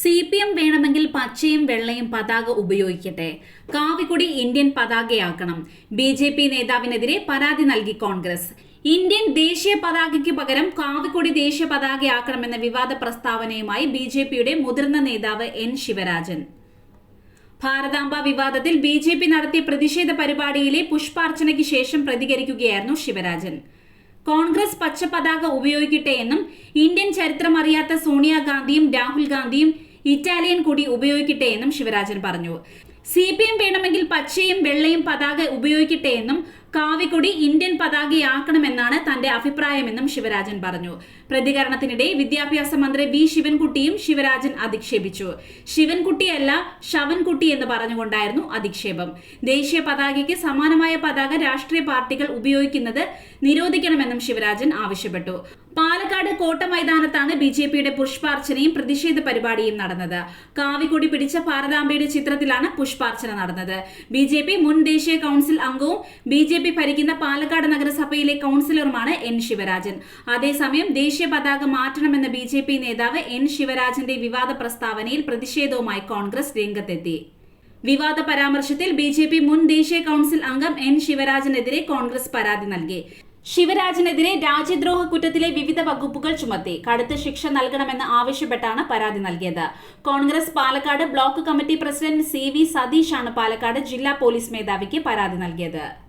C P M വേണമെങ്കിൽ പച്ചയും വെള്ളയും പതാക ഉപയോഗിക്കട്ടെ. കാവിക്കുടി ഇന്ത്യൻ പതാകയാക്കണം. ബി ജെ പി നേതാവിനെതിരെ പരാതി നൽകി കോൺഗ്രസ്. ഇന്ത്യൻ ദേശീയ പതാകയ്ക്ക് പകരം കാവിക്കുടി ദേശീയ പതാകയാക്കണമെന്ന വിവാദ പ്രസ്താവനയുമായി ബി ജെ പിയുടെ മുതിർന്ന നേതാവ് എൻ ശിവരാജൻ. ഭാരതാംബ വിവാദത്തിൽ ബി ജെ പി നടത്തിയ പ്രതിഷേധ പരിപാടിയിലെ പുഷ്പാർച്ചനയ്ക്ക് ശേഷം പ്രതികരിക്കുകയായിരുന്നു ശിവരാജൻ. കോൺഗ്രസ് പച്ച പതാക ഉപയോഗിക്കട്ടെ എന്നും ഇന്ത്യൻ ചരിത്രമറിയാത്ത സോണിയാഗാന്ധിയും രാഹുൽ ഗാന്ധിയും ഇറ്റാലിയൻ കൊടി ഉപയോഗിക്കട്ടെ എന്നും ശിവരാജൻ പറഞ്ഞു. സി പി എം വേണമെങ്കിൽ പച്ചയും വെള്ളയും പതാക ഉപയോഗിക്കട്ടെ എന്നും കാവിക്കൊടി ഇന്ത്യൻ പതാകയാക്കണമെന്നാണ് തന്റെ അഭിപ്രായമെന്നും ശിവരാജൻ പറഞ്ഞു. പ്രതികരണത്തിനിടെ വിദ്യാഭ്യാസ മന്ത്രി വി ശിവൻകുട്ടിയും ശിവരാജൻ അധിക്ഷേപിച്ചു. ശിവൻകുട്ടിയല്ല ശവൻകുട്ടി എന്ന് പറഞ്ഞുകൊണ്ടായിരുന്നു അധിക്ഷേപം. ദേശീയ പതാകയ്ക്ക് സമാനമായ പതാക രാഷ്ട്രീയ പാർട്ടികൾ ഉപയോഗിക്കുന്നത് നിരോധിക്കണമെന്നും ശിവരാജൻ ആവശ്യപ്പെട്ടു. പാലക്കാട് കോട്ട മൈതാനത്താണ് ബി ജെ പിയുടെ പുഷ്പാർച്ചനയും പ്രതിഷേധ പരിപാടിയും നടന്നത്. കാവിക്കൊടി പിടിച്ച ഭാരതാംബയുടെ ചിത്രത്തിലാണ് പുഷ്പാർച്ചന നടന്നത്. ബി ജെ പി മുൻ ദേശീയ കൗൺസിൽ അംഗവും ബി ജെ പി ഭരിക്കുന്ന പാലക്കാട് നഗരസഭയിലെ കൌൺസിലറുമാണ് എൻ ശിവരാജൻ. അതേസമയം ദേശീയ പതാക മാറ്റണമെന്ന ബി ജെ പി നേതാവ് എൻ ശിവരാജന്റെ വിവാദ പ്രസ്താവനയിൽ പ്രതിഷേധവുമായി കോൺഗ്രസ് രംഗത്തെത്തി. വിവാദ പരാമർശത്തിൽ ബി ജെ പി മുൻ ദേശീയ കൌൺസിൽ അംഗം എൻ ശിവരാജനെതിരെ കോൺഗ്രസ് പരാതി നൽകി. ശിവരാജനെതിരെ രാജ്യദ്രോഹ കുറ്റത്തിലെ വിവിധ വകുപ്പുകൾ ചുമത്തി. കടുത്ത ശിക്ഷ നൽകണമെന്ന് ആവശ്യപ്പെട്ടാണ് പരാതി നൽകിയത്. Congress Palakkad block committee president C V സതീഷാണ് Palakkad ജില്ലാ പോലീസ് മേധാവിക്ക് പരാതി നൽകിയത്.